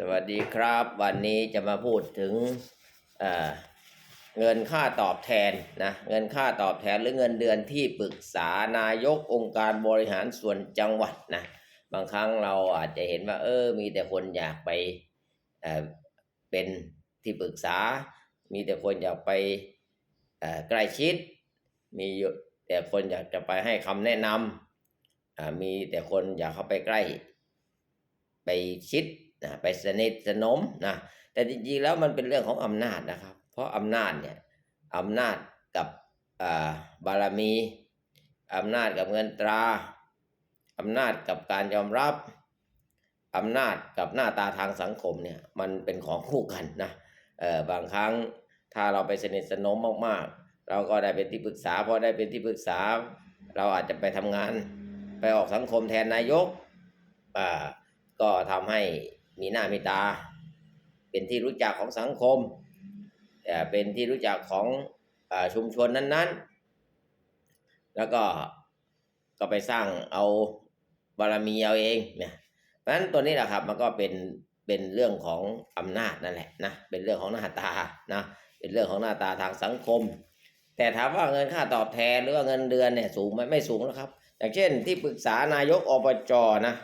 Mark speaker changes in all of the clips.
Speaker 1: สวัสดีครับ วันนี้จะมาพูดถึงเเงินค่าตอบแทนนะเงินค่าตอบแทนหรือเงินเดือนที่ปรึกษานายกองค์การบริหารส่วนจังหวัดนะบางครั้งเราอาจจะเห็นว่า เออ มีแต่คนอยากไปเเป็นที่ปรึกษา มีแต่คนอยากไปใกล้ชิด มีแต่คนอยากจะไปให้คำแนะนำมีแต่คนอยากเข้าไปใกล้ ไปชิด นะไปสนิทสนมนะแต่จริงๆแล้วมันเป็นเรื่องของอำนาจนะครับ เพราะอำนาจเนี่ยอำนาจกับอ่าบารมีอำนาจกับเงินตราอำนาจกับการยอมรับอำนาจกับหน้าตาทางสังคมเนี่ยมันเป็นของคู่กันนะเออบางครั้งถ้าเราไปสนิทสนมมากๆ เราก็ได้เป็นที่ปรึกษาพอได้เป็นที่ปรึกษา เราอาจจะไปทำงาน ไปออกสังคมแทนนายกอ่าก็ทำให้ มีหน้ามีตา เป็นที่รู้จักของสังคม เป็นที่รู้จักของอชุมชนนั้นๆ แล้วก็ก็ไปสร้างเอาบารมีเอาเองเนี่ยเพราะฉะนั้นตัวนี้แหละครับมันก็เป็นเป็นเรื่องของอำนาจนั่นแหละนะเป็นเรื่องของหน้าตานะเป็นเรื่องของหน้าตาทางสังคม แต่ถามว่าเงินค่าตอบแทนหรือว่าเงินเดือนเนี่ยสูงไหมไม่สูงนะครับ อย่างเช่นที่ปรึกษานายกอบจนะ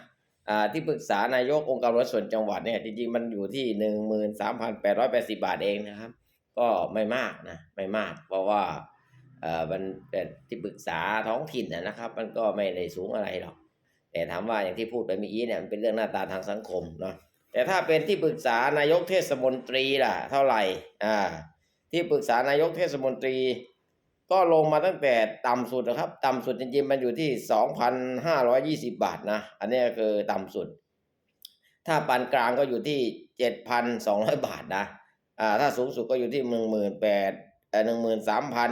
Speaker 1: ที่ปรึกษานายกองค์การบริหารส่วนจังหวัดเนี่ยจริงๆมันอยู่ที่หนึ่งหมื่นสามพันแปดร้อยแปดสิบาทเองนะครับ ก็ไม่มากนะไม่มาก เพราะว่าอ่อมันเป็นที่ปรึกษาท้องถิ่นนะนะครับ มันก็ไม่ได้สูงอะไรหรอก แต่ถามว่าอย่างที่พูดไปเมื่อกี้เนี่ยมันเป็นเรื่องหน้าตาทางสังคมเนาะแต่ถ้าเป็นที่ปรึกษานายกเทศมนตรีล่ะ เท่าไหร่อ่าที่ปรึกษานายกเทศมนตรี ก็ลงมาตั้งแต่ต่ำสุดนะครับ ต่ำสุดจริงๆมันอยู่ที่สองพันห้าร้อยี่สิบาทนะ อันนี้ก็คือต่ำสุด ถ้าปานกลางก็อยู่ที่เจ็ดพันสองร้อยบาทนะอ่าถ้าสูงสุดก็อยู่ที่หนึ่งหมื่นแปดเอ่อหนึ่งหมื่นสามพัน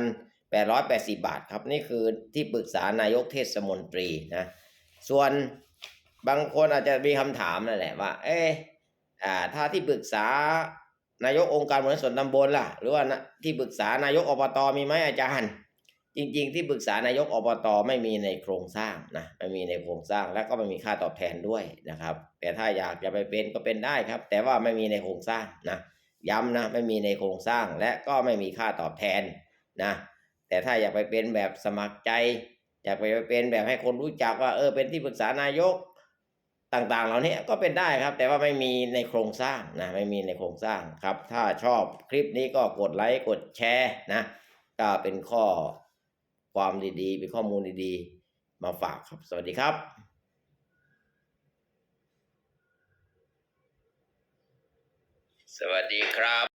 Speaker 1: แปดร้อยแปดสิบาทครับ นี่คือที่ปรึกษานายกเทศมนตรีนะ ส่วนบางคนอาจจะมีคำถามนั่นแหละว่า เอ๊ะอ่าถ้าที่ปรึกษา นายกองค์การบริหารส่วนตำบลล่ะ หรือว่านะที่ปรึกษานายกอบตมีไหมอาจารย์ จริง ๆ ที่ปรึกษานายกอบตไม่มีในโครงสร้างนะไม่มีในโครงสร้างและก็ไม่มีค่าตอบแทนด้วยนะครับ แต่ถ้าอยากจะไปเป็นก็เป็นได้ครับ แต่ว่าไม่มีในโครงสร้างนะย้ำนะไม่มีในโครงสร้างและก็ไม่มีค่าตอบแทนนะแต่ถ้าอยากไปเป็นแบบสมัครใจ อยากไปเป็นแบบให้คนรู้จักว่าเออเป็นที่ปรึกษานายก ต่างๆ เหล่านี้ก็เป็นได้ครับ แต่ว่าไม่มีในโครงสร้างนะไม่มีในโครงสร้างครับ ถ้าชอบคลิปนี้ก็กดไลค์กดแชร์นะก็เป็นข้อความดีๆ เป็นข้อมูลดีๆ มาฝากครับ สวัสดีครับสวัสดีครับ